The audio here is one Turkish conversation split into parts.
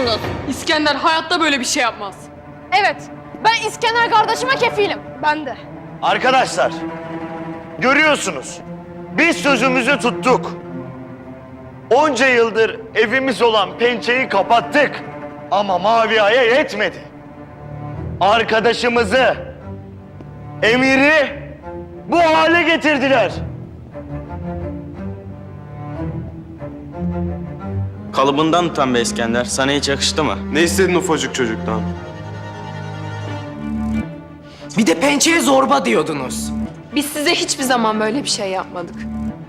musunuz? İskender hayatta böyle bir şey yapmaz. Evet. Ben İskender kardeşime kefilim. Ben de. Arkadaşlar, görüyorsunuz. Biz sözümüzü tuttuk. Onca yıldır evimiz olan pençeyi kapattık. Ama Mavi Ay'a yetmedi. Arkadaşımızı, Emir'i bu hale getirdiler. Kalıbından utan be İskender. Sana hiç yakıştı mı? Ne istedin ufacık çocuktan? Bir de pençeye zorba diyordunuz. Biz size hiçbir zaman böyle bir şey yapmadık.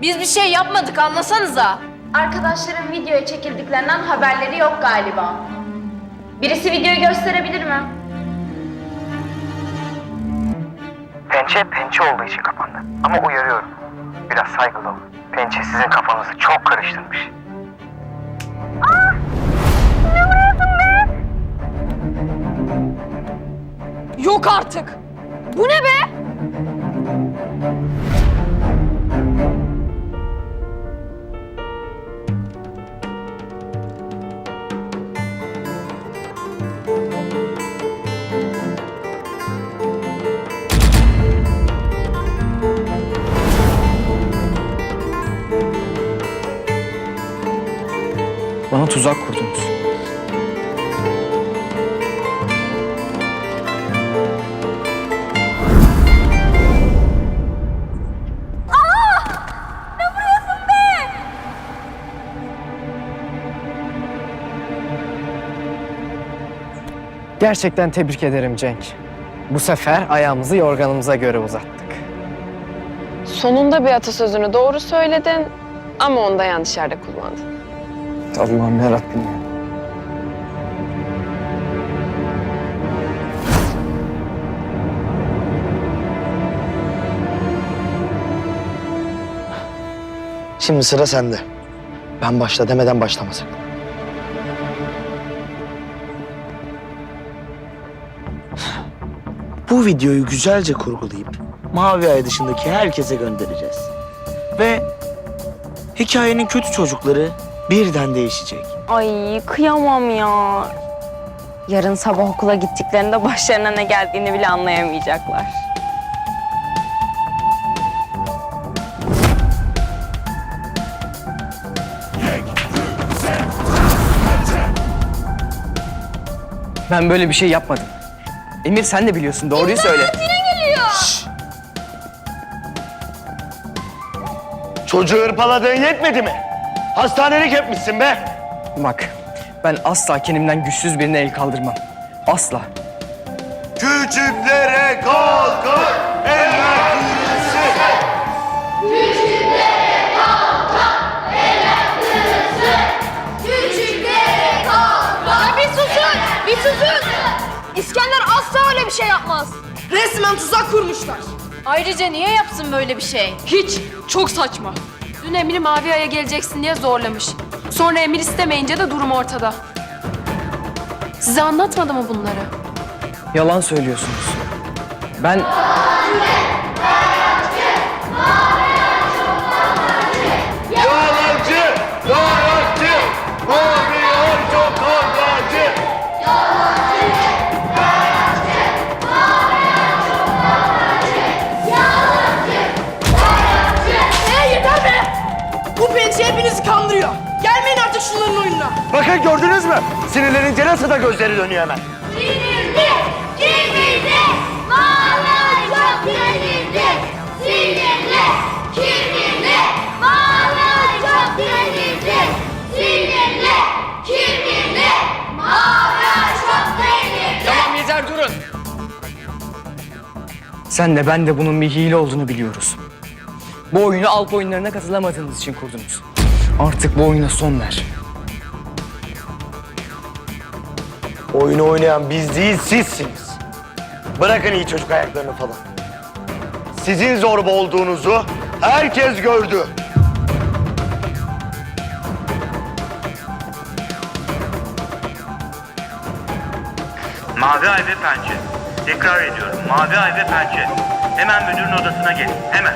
Biz bir şey yapmadık anlasanıza. Arkadaşların videoya çekildiklerinden haberleri yok galiba. Birisi videoyu gösterebilir mi? Pençe pençe olduğu için kapandı. Ama uyarıyorum. Biraz saygılı olun. Pençe sizin kafanızı çok karıştırmış. Yok artık. Bu ne be? Bana tuzak kurdunuz. Gerçekten tebrik ederim Cenk. Bu sefer ayağımızı yorganımıza göre uzattık. Sonunda bir atasözünü doğru söyledin ama onu da yanlış yerde kullandın. Allah'ım yarabbim ya. Şimdi sıra sende. Ben başla demeden başlamasın. Bu videoyu güzelce kurgulayıp Mavi Ay dışındaki herkese göndereceğiz. Ve hikayenin kötü çocukları birden değişecek. Ay kıyamam ya. Yarın sabah okula gittiklerinde başlarına ne geldiğini bile anlayamayacaklar. Ben böyle bir şey yapmadım. Emir sen de biliyorsun doğruyu söyle. Çocuğu hırpaladığın yetmedi mi? Hastanelik etmişsin be. Bak ben asla kendimden güçsüz birine el kaldırmam. Asla. Küçüklere kalkar, eller kırılsın. Ya bir susun. Bir susun. İskender asla öyle bir şey yapmaz. Resmen tuzak kurmuşlar. Ayrıca niye yapsın böyle bir şey? Hiç. Çok saçma. Dün Emir'i Mavi Ay'a geleceksin diye zorlamış. Sonra Emir istemeyince de durum ortada. Size anlatmadı mı bunları? Yalan söylüyorsunuz. Ben Yalancı, yalancı, mavi ay çok Pençe hepinizi kandırıyor. Gelmeyin artık şunların oyununa. Bakın gördünüz mü? Sinirlenince nasıl da gözleri dönüyor hemen. Sinirli, kibirli, vallahi çok sinirli. Sinirli, kibirli, vallahi çok sinirli. Sinirli, kibirli, vallahi çok sinirli. Tamam yeter durun. Sen de ben de bunun bir hile olduğunu biliyoruz. Bu oyunu Alp oyunlarına katılamadığınız için kurdunuz. Artık bu oyuna son ver. Oyunu oynayan biz değil sizsiniz. Bırakın iyi çocuk ayaklarını falan. Sizin zorba olduğunuzu herkes gördü. Mavi Ay ve Pençe. Tekrar ediyorum. Mavi Ay ve Pençe. Hemen müdürün odasına gelin. Hemen.